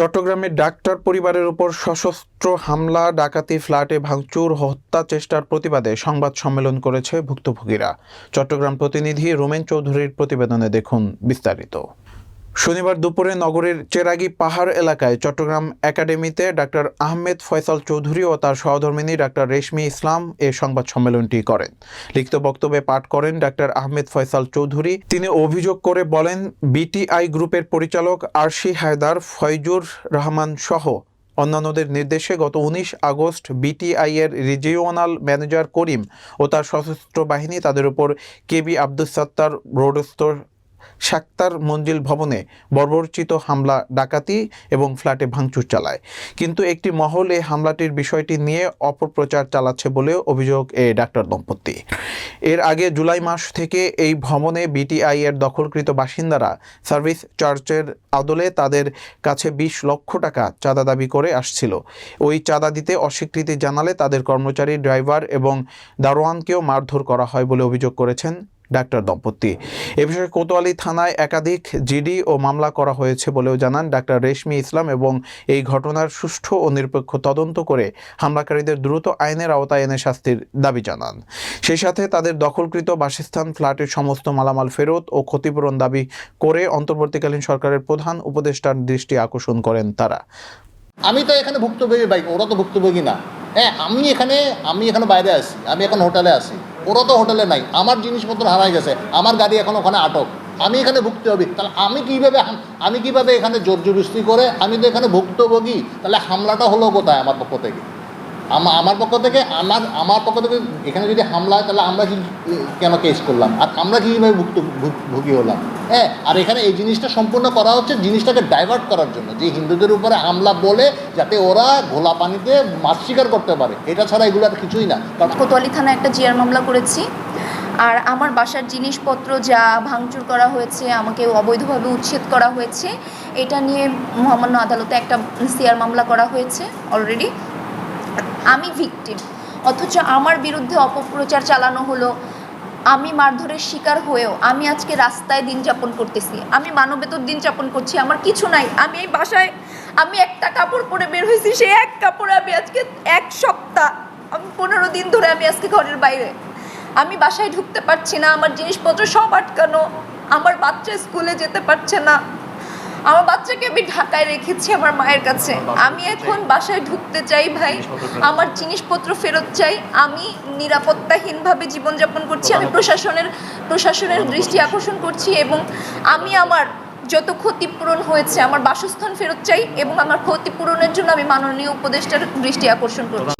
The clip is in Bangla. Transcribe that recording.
চট্টগ্রামের ডাক্তার পরিবারের উপর সশস্ত্র হামলা, ডাকাতি ফ্ল্যাটে ভাঙচুর, হত্যা চেষ্টার প্রতিবাদে সংবাদ সম্মেলন করেছে ভুক্তভোগীরা। চট্টগ্রাম প্রতিনিধি রোমেন চৌধুরীর প্রতিবেদনে দেখুন বিস্তারিত। শনিবার দুপুরে নগরের চেরাগি পাহাড় এলাকায় চট্টগ্রাম একাডেমিতে ডাক্তার আহমেদ ফয়সাল চৌধুরী ও তার সহধর্মিনী ডাক্তার রেশমি ইসলাম এ সংবাদ সম্মেলনটি করেন। লিখিত বক্তব্যে পাঠ করেন ডাক্তার আহমেদ ফয়সাল চৌধুরী। তিনি অভিযোগ করে বলেন, বিটিআই গ্রুপের পরিচালক আরশি হায়দার, ফয়জুর রহমান সহ অন্যান্যদের নির্দেশে গত উনিশ আগস্ট বিটিআই এর রিজিওনাল ম্যানেজার করিম ও তার সশস্ত্র বাহিনী তাদের উপর কেবি আব্দুস সাত্তার রোডস্থ শাক্তার মঞ্জিল ভবনে বর্বরচিত হামলা, ডাকাতি এবং ফ্ল্যাটে ভাঙচুর চালায়। কিন্তু একটি মহল এই হামলাটির বিষয়টি নিয়ে অপপ্রচার চালাচ্ছে বলেও অভিযোগ এ ডাক্তার দম্পতি। এর আগে জুলাই মাস থেকে এই ভবনে বিটিআই এর দখলকৃত বাসিন্দারা সার্ভিস চার্চের আদলে তাদের কাছে বিশ লক্ষ টাকা চাঁদা দাবি করে আসছিল। ওই চাঁদা দিতে অস্বীকৃতি জানালে তাদের কর্মচারী, ড্রাইভার এবং দারোয়ানকেও মারধর করা হয় বলে অভিযোগ করেছেন ডাক্তার দম্পতি। এ বিষয়ে কোতোয়ালি থানায় একাধিক জিডি ও মামলা করা হয়েছে বলেও জানান ডাক্তার রেশমি ইসলাম এবং এই ঘটনার সুষ্ঠু ও নিরপেক্ষ তদন্ত করে হামলাকারীদের দ্রুত আইনের আওতায় এনে শাস্তির দাবি জানান। সেই সাথে তাদের দখলকৃত বাসস্থান, ফ্ল্যাটের সমস্ত মালামাল ফেরত ও ক্ষতিপূরণ দাবি করে অন্তর্বর্তীকালীন সরকারের প্রধান উপদেষ্টার দৃষ্টি আকর্ষণ করেন তারা। আমি তো এখানে ভুক্তভোগী বাইক ওরা তো ভুক্তভোগী না। হ্যাঁ আমি এখানে আমি এখানে বাইরে আছি, আমি এখন হোটেলে আছি। ওরা তো হোটেলে নাই, আমার জিনিসপত্র হারাই গেছে, আমার গাড়ি এখন ওখানে আটক। আমি এখানে ভুগতে হবে তাহলে আমি কীভাবে আমি কীভাবে এখানে জোর জবরদস্তি করে, আমি তো এখানে ভুক্তভোগী, তাহলে হামলাটা হলো কোথায় আমার পক্ষ থেকে? আমা- আমার পক্ষ থেকে আমার আমার পক্ষ থেকে এখানে যদি হামলা হয়, তাহলে আমরা কি কেন কেস করলাম? আর আমরা কীভাবে ভুক্ত ভুগি হলাম? হ্যাঁ আর এখানে এই জিনিসটা সম্পূর্ণ করা হচ্ছে জিনিসটাকে ডাইভার্ট করার জন্য। যে হিন্দুদের উপরে হামলা বলে যাতে ওরা ঘোলা পানিতে মাছ শিকার করতে পারে, এটা ছাড়া এগুলো আর কিছুই না। কোতোয়ালি থানায় একটা জিআর মামলা করেছি। আর আমার বাসার জিনিসপত্র যা ভাঙচুর করা হয়েছে, আমাকে অবৈধভাবে উচ্ছেদ করা হয়েছে, এটা নিয়ে মহামান্য আদালতে একটা সিআর মামলা করা হয়েছে অলরেডি আমি ভিকটিম অথচ আমার বিরুদ্ধে অপপ্রচার চালানো হলো আমি মারধরের শিকার হয়েও আমি আজকে রাস্তায় দিন যাপন করতেছি। আমি মানবেতর দিন যাপন করছি, আমার কিছু নাই। আমি এই বাসায়, আমি একটা কাপড় পরে বের হয়েছি, সেই এক কাপড়ে আমি আজকে এক সপ্তাহ, আমি পনেরো দিন ধরে আমি আজকে ঘরের বাইরে। আমি বাসায় ঢুকতে পারছি না, আমার জিনিসপত্র সব আটকানো, আমার বাচ্চা স্কুলে যেতে পারছে না। আমার বাচ্চাকে আমি ঢাকায় রেখেছি আমার মায়ের কাছে। আমি এখন বাসায় ঢুকতে চাই ভাই। আমার জিনিসপত্র ফেরত চাই। আমি নিরাপত্তাহীনভাবে জীবনযাপন করছি। আমি প্রশাসনের প্রশাসনের দৃষ্টি আকর্ষণ করছি এবং আমি আমার যত ক্ষতিপূরণ হয়েছে আমার বাসস্থান ফেরত চাই এবং আমার ক্ষতিপূরণের জন্য আমি মাননীয় উপদেষ্টার দৃষ্টি আকর্ষণ করছি।